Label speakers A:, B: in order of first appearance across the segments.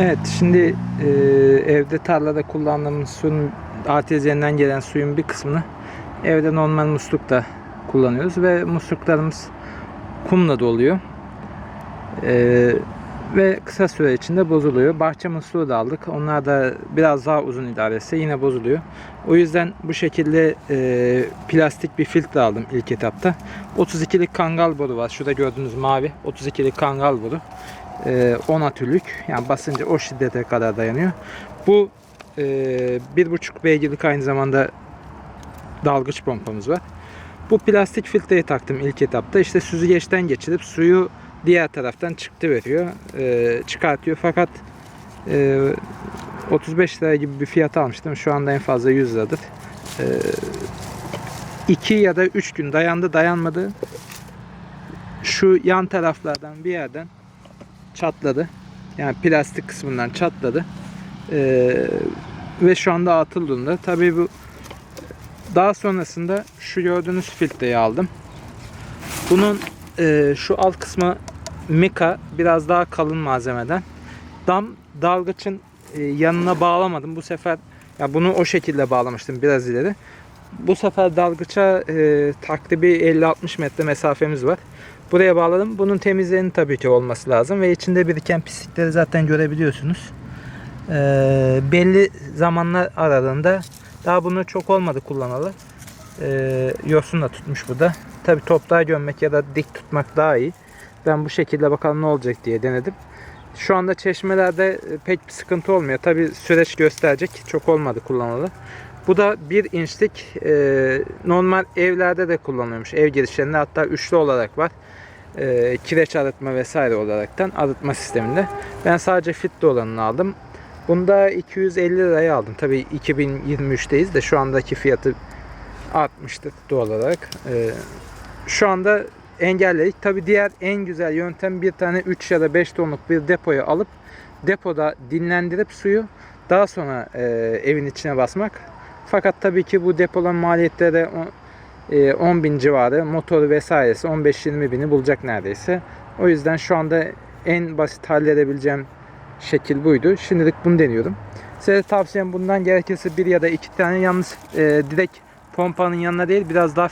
A: Evet şimdi e, evde tarlada kullandığımız suyun artezyenden gelen suyun bir kısmını evde normal muslukta kullanıyoruz ve musluklarımız kumla doluyor. E, ve kısa süre içinde bozuluyor. Bahçe musluğu da aldık. Onlar da biraz daha uzun idare etse yine bozuluyor. O yüzden bu şekilde e, plastik bir filtre aldım ilk etapta. 32'lik kangal boru var. Şurada gördüğünüz mavi 32'lik kangal boru. E, 10 atürlük. Yani basınca o şiddete kadar dayanıyor. Bu e, 1.5 beygirlik aynı zamanda dalgıç pompamız var. Bu plastik filtreyi taktım ilk etapta. İşte süzgeçten geçirip suyu diğer taraftan çıktı veriyor. E, çıkartıyor fakat e, 35 lira gibi bir fiyat almıştım. Şu anda en fazla 100 liradır. 2 ya da 3 gün dayandı dayanmadı. Şu yan taraflardan bir yerden çatladı. Yani plastik kısmından çatladı. E, ve şu anda atıl durumda. Tabii bu daha sonrasında şu gördüğünüz filtreyi aldım. Bunun e, şu alt kısmı mika biraz daha kalın malzemeden. Dam dalgıçın e, yanına bağlamadım. Bu sefer ya bunu o şekilde bağlamıştım biraz ileri. Bu sefer dalgıça e, takribi 50-60 metre mesafemiz var. Buraya bağladım. Bunun temizliğinin tabii ki olması lazım ve içinde biriken pislikleri zaten görebiliyorsunuz. E, belli zamanlar aralığında daha bunu çok olmadı kullanalı. E, yosun da tutmuş bu da. Tabii toprağa gömmek ya da dik tutmak daha iyi. Ben bu şekilde bakalım ne olacak diye denedim. Şu anda çeşmelerde pek bir sıkıntı olmuyor. Tabii süreç gösterecek. Çok olmadı kullanalı. Bu da bir inçlik e, normal evlerde de kullanılıyormuş. Ev girişlerinde hatta üçlü olarak var. E, kireç arıtma vesaire olaraktan arıtma sisteminde. Ben sadece filtre olanını aldım. Bunda 250 liraya aldım. Tabii 2023'teyiz de şu andaki fiyatı artmıştır doğal olarak. E, şu anda engelledik. Tabi diğer en güzel yöntem bir tane 3 ya da 5 tonluk bir depoya alıp depoda dinlendirip suyu daha sonra e, evin içine basmak. Fakat tabii ki bu depolama maliyetleri de o- e, 10 bin civarı motoru vesairesi 15-20 bini bulacak neredeyse. O yüzden şu anda en basit halledebileceğim şekil buydu. Şimdilik bunu deniyorum. Size tavsiyem bundan gerekirse bir ya da iki tane yalnız e, direkt pompanın yanına değil biraz daha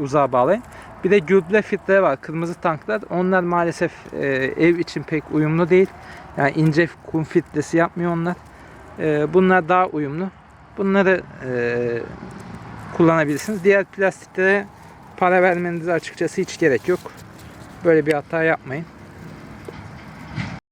A: uzağa bağlayın. Bir de gübre filtre var. Kırmızı tanklar. Onlar maalesef e, ev için pek uyumlu değil. Yani ince kum filtresi yapmıyor onlar. E, bunlar daha uyumlu. Bunları e, kullanabilirsiniz. Diğer plastiklere para vermenize açıkçası hiç gerek yok. Böyle bir hata yapmayın.